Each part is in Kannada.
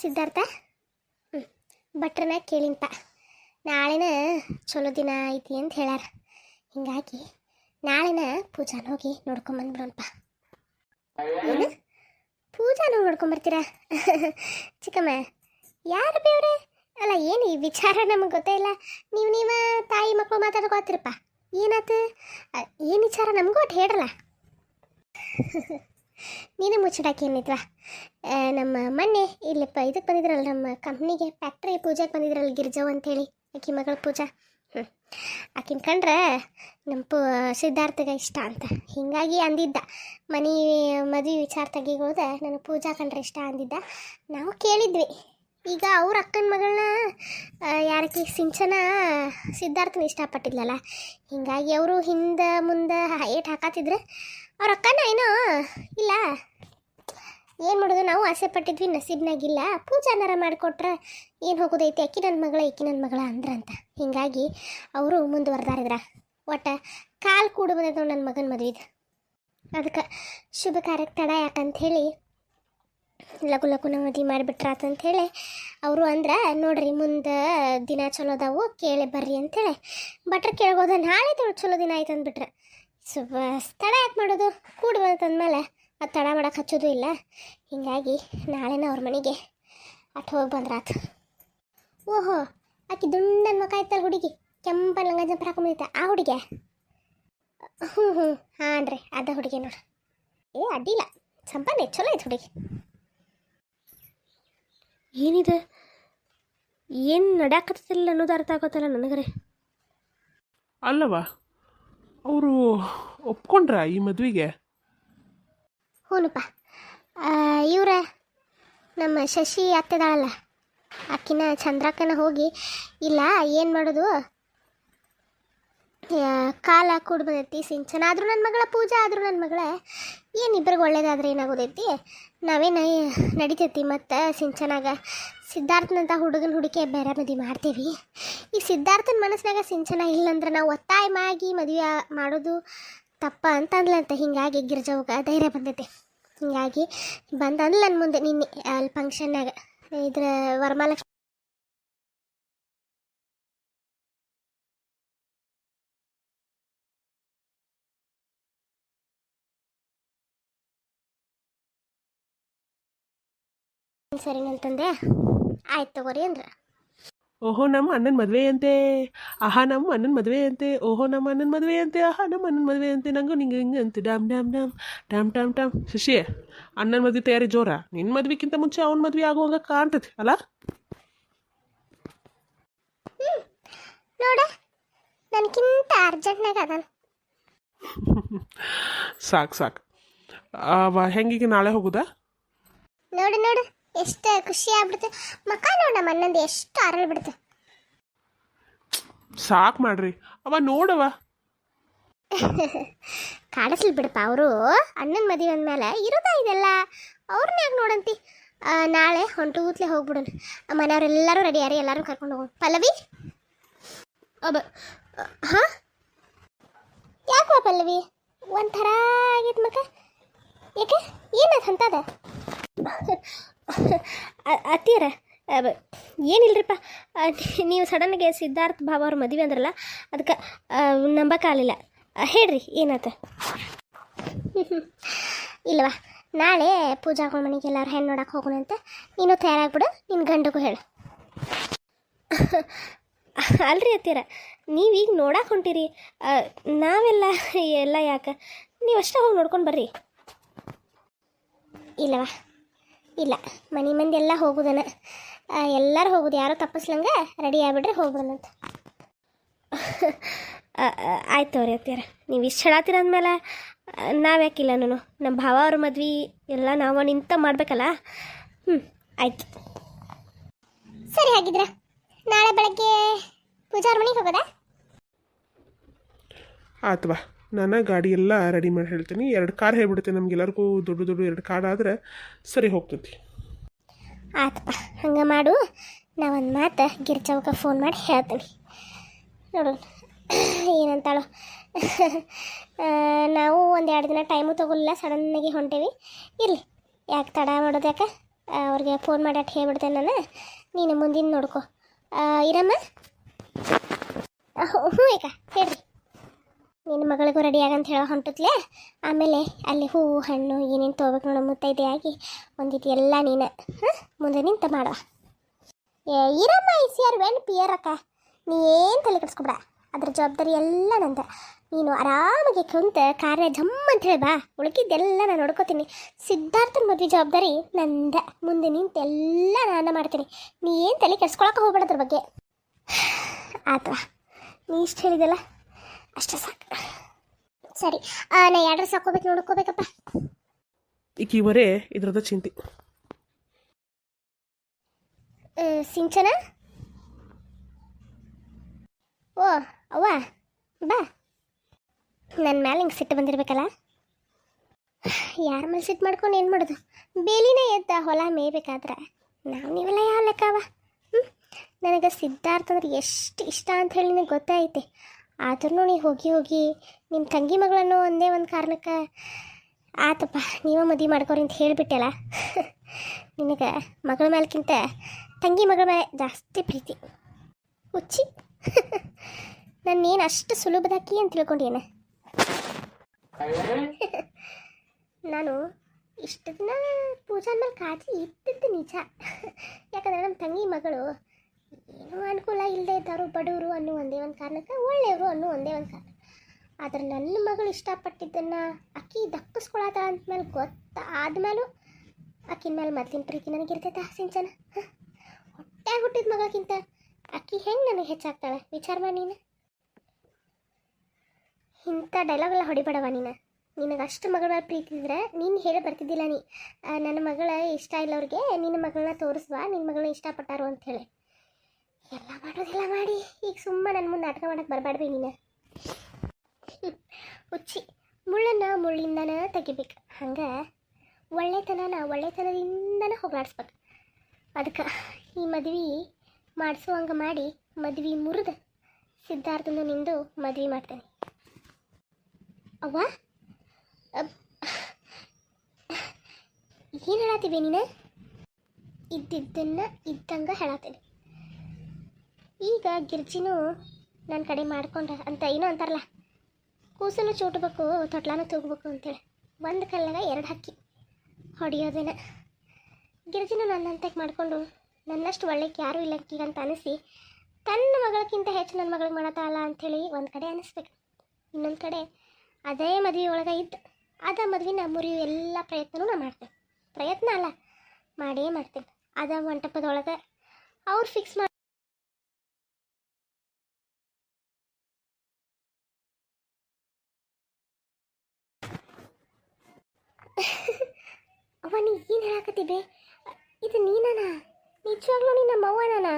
ಸಿದ್ಧಾರ್ಥ? ಹ್ಞೂ ಭಟ್ರನ್ನ ಕೇಳಿನಪ್ಪ ನಾಳೆನ ಚಲೋ ದಿನ ಐತಿ ಅಂತ ಹೇಳ್ಯಾರ. ಹಿಂಗಾಗಿ ನಾಳೆನ ಪೂಜಾನ ಹೋಗಿ ನೋಡ್ಕೊಂಬಂದ್ಬಿಡೋಣಪ್ಪ ಏನು? ಪೂಜಾನ ನೋಡ್ಕೊಂಬರ್ತೀರಾ? ಚಿಕ್ಕಮ್ಮ, ಯಾರು ಬೇವ್ರೆ? ಅಲ್ಲ, ಏನು ಈ ವಿಚಾರ ನಮಗೆ ಗೊತ್ತೇ ಇಲ್ಲ. ನೀವು ನೀವ ತಾಯಿ ಮಕ್ಕಳು ಮಾತಾಡ್ಕೋತಿರಪ್ಪ. ಏನಾತು? ಏನು ವಿಚಾರ ನಮಗೂ ಒಟ್ಟು ಹೇಳ್ರಲ್ಲ. ನೀನೇ ಮುಚ್ಚಿಡಾಕಿ ಏನಿದ್ವಾ? ಆ, ನಮ್ಮ ಮೊನ್ನೆ ಇಲ್ಲಪ್ಪ ಇದಕ್ಕೆ ಬಂದಿದ್ರಲ್ಲ ನಮ್ಮ ಕಂಪ್ನಿಗೆ ಫ್ಯಾಕ್ಟ್ರಿ ಪೂಜೆಗೆ ಬಂದಿದ್ರಲ್ಲ ಗಿರ್ಜವ್ ಅಂತೇಳಿ ಆಕಿ ಮಗಳ ಪೂಜಾ. ಹ್ಞೂ ಆಕಿನ ಕಂಡ್ರೆ ನಮ್ಮ ಪೂ ಸಿದ್ಧಾರ್ಥಗೆ ಇಷ್ಟ ಅಂತ. ಹೀಗಾಗಿ ಅಂದಿದ್ದ. ಮನೆ ಮದುವೆ ವಿಚಾರ ತೆಗಿಗೋದ ನನಗೆ ಪೂಜಾ ಕಂಡ್ರೆ ಇಷ್ಟ ಅಂದಿದ್ದ. ನಾವು ಕೇಳಿದ್ವಿ. ಈಗ ಅವ್ರ ಅಕ್ಕನ ಮಗಳನ್ನ ಯಾರಕ್ಕೆ ಸಿಂಚನ ಸಿದ್ಧಾರ್ಥನ ಇಷ್ಟಪಟ್ಟಿದ್ಲಲ್ಲ. ಹೀಗಾಗಿ ಅವರು ಹಿಂದೆ ಮುಂದೆ ಏಟ್ ಹಾಕತ್ತಿದ್ರೆ. ಅವ್ರ ಅಕ್ಕನ ಏನೋ, ಇಲ್ಲ. ಏನು ಮಾಡೋದು? ನಾವು ಆಸೆ ಪಟ್ಟಿದ್ವಿ, ನಸೀಬ್ನಾಗಿಲ್ಲ. ಪೂಜಾನಾರ ಮಾಡಿಕೊಟ್ರೆ ಏನು ಹೋಗೋದೈತಿ? ಅಕ್ಕಿ ನನ್ನ ಮಗಳ ಅಕ್ಕಿ ನನ್ನ ಮಗಳ ಅಂದ್ರಂತ. ಹೀಗಾಗಿ ಅವರು ಮುಂದುವರೆದಾರಿದ್ರ. ಒಟ್ಟು ಕಾಲು ಕೂಡ ಬಂದೈತೆ ನನ್ನ ಮಗನ ಮದುವೆದು. ಅದಕ್ಕೆ ಶುಭ ಕಾರ್ಯಕ್ಕೆ ತಡ ಯಾಕಂಥೇಳಿ ಲಘು ಲಘುನ ಮದುವೆ ಮಾಡಿಬಿಟ್ರಾತಂತ ಹೇಳಿ ಅವರು ಅಂದ್ರೆ, ನೋಡ್ರಿ ಮುಂದೆ ದಿನ ಚಲೋ ಅದಾವು, ಕೇಳಿ ಬರ್ರಿ ಅಂತೇಳಿ ಬಟ್ರೆ ಕೇಳ್ಬೋದು? ನಾಳೆ ತೊಳ್ ಚಲೋ ದಿನ ಆಯ್ತು ಅಂದ್ಬಿಟ್ರೆ. ಸ್ವಲ್ಪ ತಡ ಯಾಕೆ ಮಾಡೋದು? ಕೂಡು ಮೇಲೆ ಅದು ತಡ ಮಾಡೋಕೆ ಹಚ್ಚೋದು ಇಲ್ಲ. ಹೀಗಾಗಿ ನಾಳೆನ ಅವ್ರ ಮನೆಗೆ ಅಟ್ ಹೋಗಿ ಬಂದ್ರಾತು ಓಹೋ ಆಕೆ ದುಂಡನ ಮಕ ಆಯ್ತಲ್ಲ ಹುಡುಗಿ. ಕೆಂಪ ಲಂಗ ಜಂಪರ್ ಹಾಕೊಂಡಿದ್ದೆ ಆ ಹುಡುಗಿ? ಹ್ಞೂ ಹ್ಞೂ ಹಾಂ ರೀ ಅದ ಹುಡುಗಿ ನೋಡ್ರಿ ಏ ಅಡ್ಡಿಲ್ಲ. ಸಂಪಾನೆ ಚಲೋ ಆಯ್ತು ಹುಡುಗಿ. ಏನಿದೆ? ಏನು ನಡ್ಯಾಕತ್ತಿಲ್ಲ ಅನ್ನೋದು ಅರ್ಥ ಆಗೋತಲ್ಲ ನನಗರೆ. ಅಲ್ಲವ ಅವರು ಒಪ್ಕೊಂಡ್ರ ಈ ಮದುವೆಗೆ? ಹ್ಞೂನಪ್ಪ ಇವ್ರ ನಮ್ಮ ಶಶಿ ಅತ್ತೆದಾಳಲ್ಲ ಆಕಿನ ಚಂದ್ರಕ್ಕನ ಹೋಗಿ, ಇಲ್ಲ, ಏನು ಮಾಡೋದು? ಕಾಲ ಕೂಡ ಬಂದೈತಿ ಸಿಂಚನ ಆದರೂ ನನ್ನ ಮಗಳ, ಪೂಜೆ ಆದರೂ ನನ್ನ ಮಗಳ, ಏನು ಇಬ್ಬರಿಗೆ ಒಳ್ಳೇದಾದ್ರೆ ಏನಾಗೋದೈತಿ? ನಾವೇನು ನಡಿತೈತಿ ಮತ್ತು ಸಿಂಚನಾಗ ಸಿದ್ಧಾರ್ಥನಂತ ಹುಡುಗನ ಹುಡುಕಿ ಬೇರೆ ಮದುವೆ ಮಾಡ್ತೀವಿ. ಈ ಸಿದ್ಧಾರ್ಥನ ಮನಸ್ಸಿನಾಗ ಸಿಂಚನ ಇಲ್ಲಂದ್ರೆ ನಾವು ಒತ್ತಾಯ ಮಾಡಿ ಮದುವೆ ಮಾಡೋದು ತಪ್ಪ ಅಂತ ಅಂದ್ಲಂತ ಹಿಂಗಾಗಿ ಗಿರ್ಜವ್ಗ ಧೈರ್ಯ ಬಂದೈತೆ. ಹಿಂಗಾಗಿ ಬಂದಂದ್ಲ ನನ್ನ ಮುಂದೆ ನಿನ್ನೆ ಅಲ್ಲಿ ಫಂಕ್ಷನ್ನಾಗ ಇದ್ರ ಸರಿ ಅಂತಂದೆ ಆಯ್ತು ತಗೋರಿ ಅಂದ್ರೆ. ಓಹೋ ನಮ್ಮ ಅಣ್ಣನ ಮದುವೆ ಅಂತೆ. ಆಹಾ ನಮ್ಮ ಅಣ್ಣನ ಮದುವೆ ಅಂತೆ. ಓಹೋ ನಮ್ಮ ಅಣ್ಣನ ಮದುವೆ ಅಂತೆ. ಆಹಾ ನಮ್ಮ ಅಣ್ಣನ ಮದುವೆ ಅಂತೆ. ನಂಗೂ ನಿಂಗೆ ಹಿಂಗೆ ಅಂತೆ. ಡಾಮ್ ಡಾಮ್ ಡಾಮ್ ಡಾಮ್ ಡಾಮ್ ಡಾಮ್. ಶಶಿ ಅಣ್ಣನ ಮದುವೆ ತಯಾರಿ ಜೋರ? ನಿನ್ನ ಮದುವೆಗಿಂತ ಮುಂಚೆ ಅವನ ಮದುವೆ ಆಗುವಾಗ ಕಾಣ್ತೈತಿ ಅಲ್ಲ ನೋಡ. ನನಗಿಂತ ಅರ್ಜೆಂಟ್ನಾಗ ಅದಾನ. ಸಾಕು ಸಾಕು. ಹೆಂಗೀಗ ನಾಳೆ ಹೋಗುದಾ? ನೋಡು ನೋಡು. ಎಷ್ಟು ಖುಷಿ ಆಗ್ಬಿಡುತ್ತೆ ಮಕ ನೋಡ ನಮ್ಮ ಅಣ್ಣಂದು ಎಷ್ಟು ಅರಳ್ ಬಿಡ್ತು. ಸಾಕು ಮಾಡ್ರಿ. ಅವ ನೋಡವ ಕಾಡಿಸ್ಲಿ ಬಿಡಪ್ಪ ಅವರು. ಅಣ್ಣನ ಮದುವೆ ಅಂದಮೇಲೆ ಇರೋದಾ ಇದೆಲ್ಲ. ಅವ್ರನ್ನ ಯಾಕೆ ನೋಡಂತಿ. ಆ, ನಾಳೆ ಹೊಂಟು ಊತ್ಲೆ ಹೋಗ್ಬಿಡೋಣ. ಮನೆಯವರೆಲ್ಲರೂ ರೆಡಿ ಯಾರು? ಎಲ್ಲರೂ ಕರ್ಕೊಂಡು ಹೋಗೋಣ. ಪಲ್ಲವಿ? ಅಬ್ಬ ಹಾಂ? ಯಾಕೋ ಪಲ್ಲವಿ? ಒಂಥರ ಆಗಿತ್ತು ಮಕ ಯಾಕೆ? ಏನಾಯ್ತು ಅಂತದ ಅತ್ತೀರ ಏನಿಲ್ಲರಿಪ್ಪ ನೀವು ಸಡನ್ಗೆ ಸಿದ್ಧಾರ್ಥ ಬಾಬಾ ಅವ್ರ ಮದುವೆ ಅಂದ್ರಲ್ಲ, ಅದಕ್ಕೆ ನಂಬಕ್ಕಾಗಲಿಲ್ಲ ಹೇಳ್ರಿ, ಏನಾತ? ಇಲ್ವಾ ನಾಳೆ ಪೂಜಾ ಮನೆಗೆ ಎಲ್ಲರೂ ಹೆಣ್ಣು ನೋಡಕ್ಕೆ ಹೋಗೋಣ ಅಂತ. ನೀನು ತಯಾರಾಗ್ಬಿಡು ನಿನ್ನ ಗಂಡಗೂ ಹೇಳು. ಅಲ್ರಿ ಅತ್ತೀರ ನೀವೀಗ ನೋಡಕ್ಕೆ ಹೊಂಟಿರಿ. ನಾವೆಲ್ಲ, ಎಲ್ಲ ಯಾಕೆ? ನೀವು ಅಷ್ಟೇ ಹೋಗಿ ನೋಡ್ಕೊಂಡು ಬರ್ರಿ. ಇಲ್ಲವಾ? ಇಲ್ಲ, ಮನೆ ಮಂದಿ ಎಲ್ಲ ಹೋಗುದನ. ಎಲ್ಲರೂ ಹೋಗುದು, ಯಾರೋ ತಪ್ಪಿಸ್ಲಂಗ ರೆಡಿ ಆಗ್ಬಿಟ್ರೆ ಹೋಗ್ಬಿಡೋಣಂತ ಆಯ್ತು ಅವ್ರಿ ಅತ್ತೀರ ನೀವು ಇಷ್ಟು ಹೇಳತ್ತೀರ ಅಂದಮೇಲೆ ನಾವು ಯಾಕಿಲ್ಲ ನಾನು ನಮ್ಮ ಭಾವ ಅವ್ರ ಮದ್ವೆ ಎಲ್ಲ ನಾವು ನಿಂತ ಮಾಡಬೇಕಲ್ಲ? ಹ್ಞೂ ಆಯ್ತು. ಸರಿ ಹಾಗಿದ್ರೆ, ನಾಳೆ ಬೆಳಗ್ಗೆ ಪೂಜಾರ ಮನೆಗೆ ಹೋಗೋದಾ? ಆಯ್ತು ಬಾ. ನಾನು ಗಾಡಿ ಎಲ್ಲ ರೆಡಿ ಮಾಡಿ ಹೇಳ್ತೀನಿ. ಎರಡು ಕಾರ್ ಹೇಳ್ಬಿಡ್ತೀನಿ ನಮ್ಗೆಲ್ಲರಿಗೂ ದೊಡ್ಡ ದೊಡ್ಡ ಎರಡು ಕಾರ್ ಆದರೆ ಸರಿ ಹೋಗ್ತೈತಿ. ಆಯ್ತಪ್ಪ, ಹಂಗೆ ಮಾಡು. ನಾ ಒಂದು ಮಾತು ಗಿರ್ಜವ್ಗೆ ಫೋನ್ ಮಾಡಿ ಹೇಳ್ತೀನಿ. ನೋಡೋಣ. ಏನಂತಾಳು. ನಾವು ಒಂದು ಎರಡು ದಿನ ಟೈಮು ತಗೊಳ್ಳಿಲ್ಲ ಸಡನ್ನಾಗಿ ಹೊಂಟೇವಿ. ಇರಲಿ, ಯಾಕೆ ತಡ ಮಾಡೋದು ಯಾಕೆ? ಅವ್ರಿಗೆ ಫೋನ್ ಮಾಡಿ ಅಟ್ ಹೇಳ್ಬಿಡ್ತೇನೆ ನಾನು. ನೀನು ಮುಂದಿನ ನೋಡ್ಕೊ. ಇರಮ್ಮ. ಹ್ಞೂ ಈಗ ಹೇಳ್ರಿ. ನಿನ್ನ ಮಗಳಿಗೂ ರೆಡಿ ಆಗಂತ ಹೇಳೋ ಹೊಂಟತ್ಲೆ ಆಮೇಲೆ ಅಲ್ಲಿ ಹೂವು ಹಣ್ಣು, ಏನೇನು ತೊಗೋಬೇಕು ನೋಡೋ ಮುತ್ತೈದೆ ಆಗಿ ಒಂದಿಟ್ಟು ಎಲ್ಲ ನೀನು, ಹಾಂ? ಮುಂದೆ ನಿಂತ ಮಾಡುವ ಏ, ಇರಮ್ಮ ಇಸಿ ಆರ್ ವೆನ್ ಪಿಯರ್ ಅಕ್ಕ ನೀ ಏನು ತಲೆ ಕೆಡಿಸ್ಕೊಬೇಡ. ಅದ್ರ ಜವಾಬ್ದಾರಿ ಎಲ್ಲ ನಂದ. ನೀನು ಆರಾಮಾಗಿ ಕುಂತ ಕಾರ್ಯ ಜಮ್ಮ ಅಂತ ಹೇಳಿ ಬಾ. ಉಳುಕಿದ್ದೆಲ್ಲ ನಾನು ನೋಡ್ಕೋತೀನಿ. ಸಿದ್ಧಾರ್ಥನ ಮದುವೆ ಜವಾಬ್ದಾರಿ ನಂದ. ಮುಂದೆ ನಿಂತು ಎಲ್ಲ ನಾನು ಮಾಡ್ತೀನಿ. ನೀ ಏನು ತಲೆ ಕೆಡ್ಸ್ಕೊಳಕ್ಕೆ ಹೋಗ್ಬೇಡ ಅದ್ರ ಬಗ್ಗೆ. ಆತ, ನೀ ಇಷ್ಟು ಹೇಳಿದಲ್ಲ? ಅಷ್ಟೇ ಸಾಕು. ಸರಿ ಆ, ನಾ ಅಡ್ರೆಸ್ ಹಾಕೋಬೇಕು ನೋಡ್ಕೋಬೇಕಪ್ಪ ಈಕಿವರೇ ಇದ್ರದ ಚಿಂತೆ. ಸಿಂಚನ? ಓ ಅವ್ವ ಬಾ. ನನ್ನ ಮೇಲೆ ಹಿಂಗೆ ಸಿಟ್ಟು ಬಂದಿರ್ಬೇಕಲ್ಲ? ಯಾರ ಮೇಲೆ ಸಿಟ್ಟು ಮಾಡ್ಕೊಂಡು ಏನು ಮಾಡೋದು? ಬೇಲಿನೇ ಎದ್ದ ಹೊಲ ಮೇಯ್ಬೇಕಾದ್ರೆ ನಾವು ನೀವೆಲ್ಲ ಯಾವ ಲೆಕ್ಕವ ಹ್ಞೂ ನನಗೆ ಸಿದ್ಧಾರ್ಥ ಅಂದ್ರೆ ಎಷ್ಟು ಇಷ್ಟ ಅಂತ ಹೇಳಿ ನನಗೆ ಗೊತ್ತೈತೆ ಆದ್ರೂ ನೀ ಹೋಗಿ ಹೋಗಿ ನಿಮ್ಮ ತಂಗಿ ಮಗಳನ್ನು ಒಂದೇ ಒಂದು ಕಾರಣಕ್ಕೆ ಆತಪ್ಪ, ನೀವೇ ಮದುವೆ ಮಾಡ್ಕೊರಿ ಅಂತ ಹೇಳಿಬಿಟ್ಟೆಲ್ಲ. ನಿನಗೆ ಮಗಳ ಮೇಲಕ್ಕಿಂತ ತಂಗಿ ಮಗಳ ಮೇಲೆ ಜಾಸ್ತಿ ಪ್ರೀತಿ. ಹುಚ್ಚಿ. ನಾನೇನು ಅಷ್ಟು ಸುಲಭದಾಕಿ ಅಂತ ತಿಳ್ಕೊಂಡೇನೆ ನಾನು ಇಷ್ಟು ದಿನ ಪೂಜಾ ಮೇಲೆ ಕಾಳಜಿ ಇಟ್ಟಿದ್ದೆ ನಿಜ. ಯಾಕಂದ್ರೆ ನಮ್ಮ ತಂಗಿ ಮಗಳು ಏನೂ ಅನುಕೂಲ ಇಲ್ಲದೆ ಇದ್ದವರು, ಬಡವರು ಅನ್ನೋ ಒಂದೇ ಒಂದು ಕಾರಣಕ್ಕೆ ಒಳ್ಳೆಯವರು ಅನ್ನೋ ಒಂದೇ ಒಂದು ಕಾರಣ. ಆದ್ರೆ ನನ್ನ ಮಗಳು ಇಷ್ಟಪಟ್ಟಿದ್ದನ್ನು ಅಕ್ಕಿ ದಕ್ಕಿಸ್ಕೊಳತ್ತಾಳ ಗೊತ್ತ ಗೊತ್ತಾದ್ಮೇಲೂ ಆಕಿನ ಮೇಲೆ ಮೊದಲಿನ ಪ್ರೀತಿ ನನಗಿರ್ತೈತೆ ಸಿಂಚನ? ಹೊಟ್ಟೆ ಹುಟ್ಟಿದ ಮಗಳಕ್ಕಿಂತ ಅಕ್ಕಿ ಹೆಂಗೆ ನನಗೆ ಹೆಚ್ಚಾಗ್ತಾಳೆ? ವಿಚಾರ ಮಾಡಿ ನೀನು. ಇಂಥ ಡೈಲಾಗ್ ಎಲ್ಲ ಹೊಡಿಬೇಡವ ನೀನು. ನಿನಗೆ ಅಷ್ಟು ಮಗಳ ಮೇಲೆ ಪ್ರೀತಿ ಇದ್ರೆ ನೀನು ಹೇಳಿ ಬರ್ತಿದ್ದಿಲ್ಲ ನೀ. ನನ್ನ ಮಗಳ ಇಷ್ಟ ಇಲ್ಲವ್ರಿಗೆ ನಿನ್ನ ಮಗಳನ್ನ ತೋರಿಸುವ ನಿನ್ನ ಮಗಳನ್ನ ಇಷ್ಟಪಟ್ಟಾರು ಅಂತ ಹೇಳಿ. ಎಲ್ಲ ಮಾಡೋದೆಲ್ಲ ಮಾಡಿ. ಈಗ ಸುಮ್ಮನೆ ನನ್ನ ಮುಂದೆ ನಾಟಕ ಮಾಡಕ್ಕೆ ಬರಬಾರ್ದು ನೀನು. ಹುಚ್ಚಿ, ಮುಳ್ಳನ್ನು ಮುಳ್ಳಿಂದನ ತೆಗಿಬೇಕು. ಹಂಗೆ ಒಳ್ಳೆತನನ ಒಳ್ಳೆತನದಿಂದನೇ ಹೋಗಾಡಿಸ್ಬೇಕು ಅದಕ್ಕೆ ಈ ಮದ್ವೆ ಮಾಡಿಸುವಂಗೆ ಮಾಡಿ ಮದ್ವೆ ಮುರಿದು ಸಿದ್ಧಾರ್ಥನು ನಿಂದು ಮದ್ವೆ ಮಾಡ್ತೇನೆ. ಅವ್ವ? ಏನು ಹೇಳತ್ತೀವಿ ನೀನು? ಇದ್ದಿದ್ದನ್ನು ಇದ್ದಂಗೆ ಹೇಳತ್ತೀನಿ ಈಗ ಗಿರ್ಜಿನೂ ನನ್ನ ಕಡೆ ಮಾಡ್ಕೊಂಡ ಅಂತ ಏನೋ ಅಂತಾರಲ್ಲ. ಕೂಸನ್ನು ಚೂಟಬೇಕು ತೊಟ್ಲಾನು ತೂಗಬೇಕು ಅಂತೇಳಿ. ಒಂದು ಕಲ್ಲಾಗ ಎರಡು ಹಕ್ಕಿ ಹೊಡೆಯೋದೇನ. ಗಿರ್ಜಿನ ನನ್ನಂತಕ್ಕೆ ಮಾಡಿಕೊಂಡು ನನ್ನಷ್ಟು ಒಳ್ಳೆಕ್ಕೆ ಯಾರೂ ಇಲ್ಲ ಅಂತ ಅನಿಸಿ, ತನ್ನ ಮಗಳಕ್ಕಿಂತ ಹೆಚ್ಚು ನನ್ನ ಮಗಳಿಗೆ ಮಾಡತ್ತಲ್ಲ ಅಂಥೇಳಿ ಒಂದು ಕಡೆ ಅನಿಸ್ಬೇಕು. ಇನ್ನೊಂದು ಕಡೆ ಅದೇ ಮದುವೆ ಒಳಗೆ ಇದ್ದು, ಅದ ಮದುವೆನ ಮುರಿಯೋ ಎಲ್ಲ ಪ್ರಯತ್ನವೂ ನಾ ಮಾಡ್ತೇನೆ. ಪ್ರಯತ್ನ ಅಲ್ಲ, ಮಾಡೇ ಮಾಡ್ತೇನೆ. ಅದ ಮಂಟಪದೊಳಗೆ ಅವ್ರು ಫಿಕ್ಸ್ ಮಾಡಿ ಅವ್ವ ನೀ ಏನು ಹೇಳಕತ್ತಿದ್ದೆ ಇದು ನೀನಾ ನಿಜವಾಗ್ಲೂ ನಿನ್ನ ನಮ್ಮ ಅವ್ವನಾ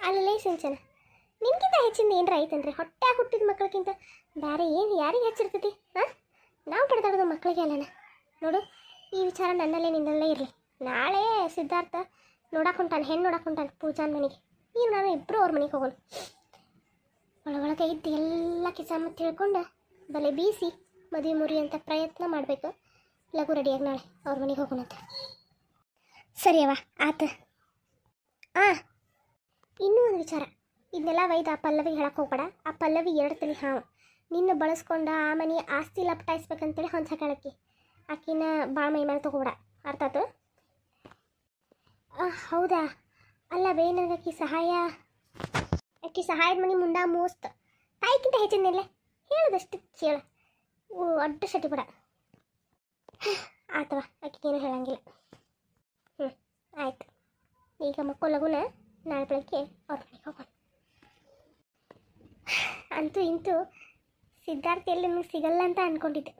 ಅಲ್ಲೇ ಸಿಂಚನ ನಿನ್ಗಿಂತ ಹೆಚ್ಚಿಂದ ಏನರ ಐತಂದ್ರೆ ಹೊಟ್ಟೆ ಹುಟ್ಟಿದ ಮಕ್ಕಳಿಗಿಂತ ಬೇರೆ ಏನು ಯಾರಿಗೆ ಹೆಚ್ಚಿರ್ತೈತಿ, ಹಾಂ? ನಾವು ಪಡೆದಾಡೋದು ಮಕ್ಕಳಿಗೆ ಅಲ್ಲನ? ನೋಡು, ಈ ವಿಚಾರ ನನ್ನಲ್ಲೇ ನಿನ್ನಲ್ಲೇ ಇರಲಿ. ನಾಳೆ ಸಿದ್ಧಾರ್ಥ ನೋಡಕ್ಕೆ ಹೊಂಟಾನೆ ಹೆಣ್ಣು ನೋಡಕ್ಕೆ ಹೊಂಟಾನೆ ಪೂಜಾನ್ ಮನೆಗೆ. ನೀನು ನಾನು ಇಬ್ಬರು ಅವ್ರ ಮನೆಗೆ ಹೋಗೋಣ. ಒಳಗೊಳಗೆ ಇದ್ದು ಎಲ್ಲ ಕಿಸ ಮತ್ತು ತಿಳ್ಕೊಂಡು ಬಲೆ ಬೀಸಿ ಮದುವೆ ಮುರಿ ಅಂತ ಪ್ರಯತ್ನ ಮಾಡಬೇಕು. ಲಘು ರೆಡಿಯಾಗಿ ನಾಳೆ ಅವ್ರ ಮನೆಗೆ ಹೋಗೋಣಂತ ಸರಿ ಅವ ಆತ. ಆ, ಇನ್ನೂ ಒಂದು ವಿಚಾರ. ಇದನ್ನೆಲ್ಲ ಒಯ್ದು ಆ ಪಲ್ಲವಿ ಹೇಳಕ್ಕೆ ಹೋಗ್ಬೇಡ. ಆ ಪಲ್ಲವಿ ಎರಡು ತಲೆ ಹಾವು ನಿನ್ನ ಬಳಸ್ಕೊಂಡು ಆ ಮನೆ ಆಸ್ತಿ ಲಪಟಾಯಿಸ್ಬೇಕಂತೇಳಿ ಹೊಂದ ಹಾಕಿ ಆಕಿನ ಭಾಳ ಮೈ ಮೇಲೆ ತಗೋಬೇಡ. ಅರ್ಥ ಆತು? ಹೌದಾ? ಅಲ್ಲ ಬೇ ನನಗೆ ಆಕಿ ಸಹಾಯ. ಆಕಿ ಸಹಾಯದ ಮನೆ ಮುಂದೆ ಮೋಸ್ತ. ತಾಯಿಗಿಂತ ಹೆಚ್ಚಿನಿಲ್ಲ ಹೇಳದಷ್ಟು ಕೇಳ. ಅಡ್ಡ ಶಟಿ ಬಿಡ ಆತವ ಆಕಿಗೇನು ಹೇಳಂಗಿಲ್ಲ. ಹ್ಞೂ ಆಯ್ತು. ಈಗ ಮಕ್ಕಳು ಲಗುನ ನಾಳೆ ಬೆಳಗ್ಗೆ ಅವ್ರ ಮನೆಗೆ ಹೋಗೋಣ. ಅಂತೂ ಇಂತೂ ಸಿದ್ಧಾರ್ಥ ಎಲ್ಲಿ ನಿಮಗೆ ಸಿಗಲ್ಲ ಅಂತ ಅಂದ್ಕೊಂಡಿದ್ದೆ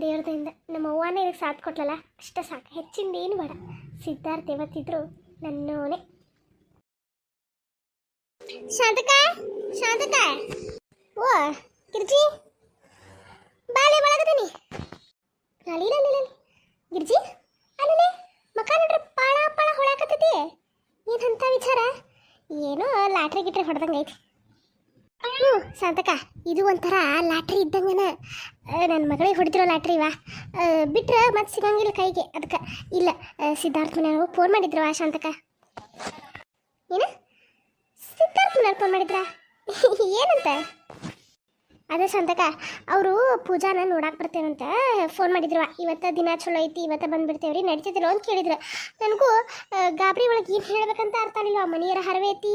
ದೇವ್ರದಿಂದ. ನಮ್ಮ ಅವ್ವನೇ ಇದಕ್ಕೆ ಸಾಥ್ ಕೊಟ್ಲಲ್ಲ, ಅಷ್ಟೇ ಸಾಕು. ಹೆಚ್ಚಿಂದ ಏನು ಬೇಡ. ಸಿದ್ಧಾರ್ಥ ಯಾವತ್ತಿದ್ರು ನನ್ನೋನೆ. ಶಾಂತಕ ಶಾಂತಕ ಓ ಗಿರ್ಜಿ ಬಾಲೆ ಒಳಗದನಿ. ಅಲ್ಲಿಲ್ಲ ಅಲ್ಲಿಲ್ಲ ಗಿರ್ಜಿ ಅಲ್ಲಿ ಮಕ ನೋಡ್ರಿ, ಪಾಳ ಪಾಳ ಹೊಳಕತ್ತೈತಿ ಏನಂತ ವಿಚಾರ. ಏನೋ ಲಾಟ್ರಿ ಗಿಟ್ರಿ ಹೊಡೆದಂಗೆ ಐತಿ. ಹ್ಞೂ ಸಂತಕ ಇದು ಒಂಥರ ಲಾಟ್ರಿ ಇದ್ದಂಗನ. ನನ್ನ ಮಗಳಿಗೆ ಹೊಡೆದಿರೋ ಲಾಟ್ರಿ ವಾ ಬಿಟ್ರೆ ಮತ್ತೆ ಸಿಗಂಗಿಲ್ಲ ಕೈಗೆ. ಅದಕ್ಕೆ ಇಲ್ಲ ಸಿದ್ಧಾರ್ಥ ಮನೆಯವರು ಫೋನ್ ಮಾಡಿದ್ರು ಆ ಶಾಂತಕ ಏನು? ಸಿದ್ಧಾರ್ಥ ಮನೆಯವ್ರು ಫೋನ್ ಮಾಡಿದ್ರ? ಏನಂತ? ಅದೇ ಸಂತಕ, ಅವರು ಪೂಜಾನ ನೋಡಕ್ಕೆ ಬರ್ತೇವಂತ ಫೋನ್ ಮಾಡಿದ್ರು. ಇವತ್ತ ದಿನ ಚಲೋ ಐತಿ, ಇವತ್ತ ಬಂದ್ಬಿಡ್ತೇವ್ರಿ ನಡೀತಿದ್ರು ಅಂತ ಕೇಳಿದ್ರು. ನನಗೂ ಗಾಬರಿ ಒಳಗೆ ಏನು ಹೇಳ್ಬೇಕಂತ ಅರ್ಥ ಆಗಿಲ್ಲ ಮನೆಯರ ಹರವೆ ಐತಿ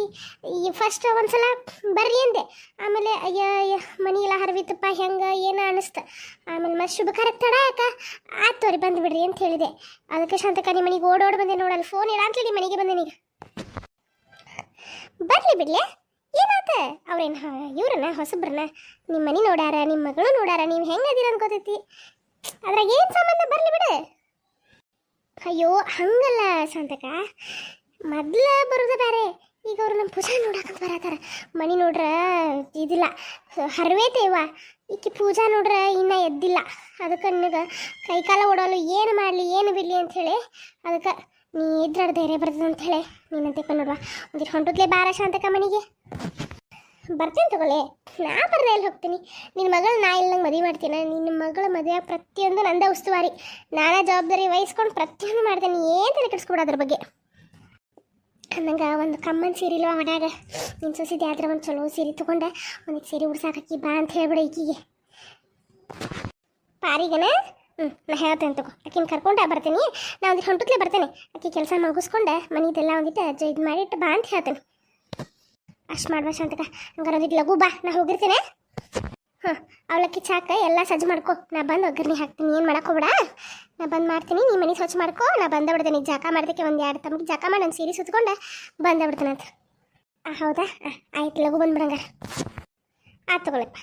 ಈ ಫಸ್ಟ್ ಒಂದ್ಸಲ ಬರ್ಲಿ ಅಂದೆ. ಆಮೇಲೆ, ಅಯ್ಯ ಮನಿ ಎಲ್ಲ ಹರವಿತ್ತಪ್ಪ, ಹೆಂಗೆ, ಏನು ಅನ್ನಿಸ್ತು ಆಮೇಲೆ ಮತ್ತೆ ಶುಭ ತಡ ಯಾಕ ಆಯ್ತು ತೋರಿ, ಬಂದುಬಿಡ್ರಿ ಅಂತ ಹೇಳಿದೆ. ಅದಕ್ಕೆ ಶಾಂತಕ ನಿಮ್ಮ ಮನೆಗೆ ಓಡೋಡ್ ಬಂದೆ ನೋಡಲ್ಲ ಫೋನ್ ಇಲ್ಲ ಅಂತ ಹೇಳಿ ಮನೆಗೆ ಬಂದೇನೀಗ ಬರ್ಲಿ ಬಿಡ್ಲೆ. ಏನಾತ? ಅವ್ರೇನು ಇವ್ರನ್ನ, ಹೊಸಬ್ರನ್ನ ನಿಮ್ಮ ಮನೆ ನೋಡ್ಯಾರ ನಿಮ್ಮ ಮಗಳು ನೋಡ್ಯಾರ, ನೀವು ಹೆಂಗೆ ಅಂತ ಅನ್ಕೋತೈತಿ? ಅದ್ರಾಗ ಏನು ಸಂಬಂಧ ಬರಲಿ ಬಿಡು. ಅಯ್ಯೋ, ಹಂಗಲ್ಲ ಸಂತಕ ಮೊದ್ಲ ಬರೋದು ಬೇರೆ ಈಗ ಅವ್ರು ನಮ್ಮ ಪೂಜಾ ನೋಡಕಂತ ಬರತ್ತಾರ. ಮನೆ ನೋಡ್ರ ಇದಿಲ್ಲ. ಹರವೇ ತೇವ ಈಕಿ ಪೂಜಾ ನೋಡ್ರ ಇನ್ನೂ ಎದ್ದಿಲ್ಲ. ಅದಕ್ಕೆ ನನಗೆ ಕೈಕಾಲ ಓಡಲು ಏನು ಮಾಡಲಿ, ಏನು ಬಿಡ್ಲಿ ಹೇಳಿ ಅದಕ್ಕೆ ನೀ ಇದ್ರ ಧೈರ್ಯ ಬರ್ತದೆ ಅಂಥೇಳಿ ನೀನಂತೆ ನೋಡುವ. ಒಂದಿಟ್ಟು ಹೊಂಟದ್ಲೆ ಬಾರ ಶಾಂತಕ ಮನೆಗೆ. ಬರ್ತೀನಿ ತಗೊಳ್ಳಿ. ನಾ ಬರ್ದೆ ಎಲ್ಲಿ ಹೋಗ್ತೀನಿ? ನಿನ್ನ ಮಗಳು ನಾ ಇಲ್ಲಂಗೆ ಮದುವೆ ಮಾಡ್ತೀನಿ? ನಿನ್ನ ಮಗಳ ಮದುವೆ ಪ್ರತಿಯೊಂದು ನಂದ ಉಸ್ತುವಾರಿ. ನಾನೇ ಜವಾಬ್ದಾರಿ ವಹಿಸ್ಕೊಂಡು ಪ್ರತಿಯೊಂದು ಮಾಡ್ತೀನಿ ಏನು ತಲೆ ಕೆಡಿಸ್ಕೊಬಿಡ ಅದ್ರ ಬಗ್ಗೆ? ನಂಗೆ ಒಂದು ಕಮ್ಮನ್ ಸೀರೆ ಇಲ್ವ ಮನ್ಯಾಗ? ನಿನ್ನ ಸೊಸಿದೆ ಆದ್ರೆ ಒಂದು ಚಲೋ ಸೀರೆ ತೊಗೊಂಡೆ ಒಂದಿಟ್ಟು ಸೀರೆ ಉಡ್ಸಾಕಿ ಬಾ ಅಂತ ಹೇಳ್ಬಿಡ ಈಕಿಗೆ. ಪಾರಿಗನ? ಹ್ಞೂ ನಾ ಹೇಳ್ತೇನೆ ತಗೋ. ಆಕಿನ ಕರ್ಕೊಂಡೆ ಬರ್ತೀನಿ. ನಾ ಒಂದಿಟ್ಟು ಹೊಂಟುತ್ತಲೇ ಬರ್ತೇನೆ. ಆಕೆ ಕೆಲಸ ಮುಗಿಸ್ಕೊಂಡೆ ಮನೆದೆಲ್ಲ ಒಂದಿಟ್ಟು ಇದು ಮಾಡಿಟ್ಟು ಬಾ ಅಂತ ಹೇಳ್ತೇನೆ. ಅಷ್ಟು ಮಾಡ್ಬೇಕ ಅಂತಕ ಹಂಗಾರೆ ಒಂದಿಟ್ಟು ಲಘು ಬಾ ನಾ ಹೋಗಿರ್ತೀನಿ. ಹಾಂ ಅವಲಕ್ಕಿ ಚಾಕ ಎಲ್ಲ ಸಜ್ಜು ಮಾಡ್ಕೋ. ನಾ ಬಂದು ಒಗ್ಗರಣೆ ಹಾಕ್ತೀನಿ. ಏನು ಮಾಡಕ್ಕೆ ಹೋಗ್ಬೇಡ. ನಾ ಬಂದು ಮಾಡ್ತೀನಿ. ನೀ ಮನೆ ಸ್ವಚ್ಛ ಮಾಡ್ಕೋ. ನಾ ಬಂದ ಬಿಡ್ತೇನೆ ಜಾಕ ಮಾಡೋದಕ್ಕೆ ಒಂದು ಎರಡು ತಮ್ಮಗೆ ಜಾಕ ಮಾಡಿ ಒಂದು ಸೀರೆ ಸುತ್ಕೊಂಡು ಬಂದ ಬಿಡ್ತೇನೆ ಅಂತ. ಆ, ಹೌದಾ? ಆಯ್ತು ಲಘು ಬಂದ್ಬಿಡಂಗ ಆಯ್ತು ತಗೊಳಪ್ಪ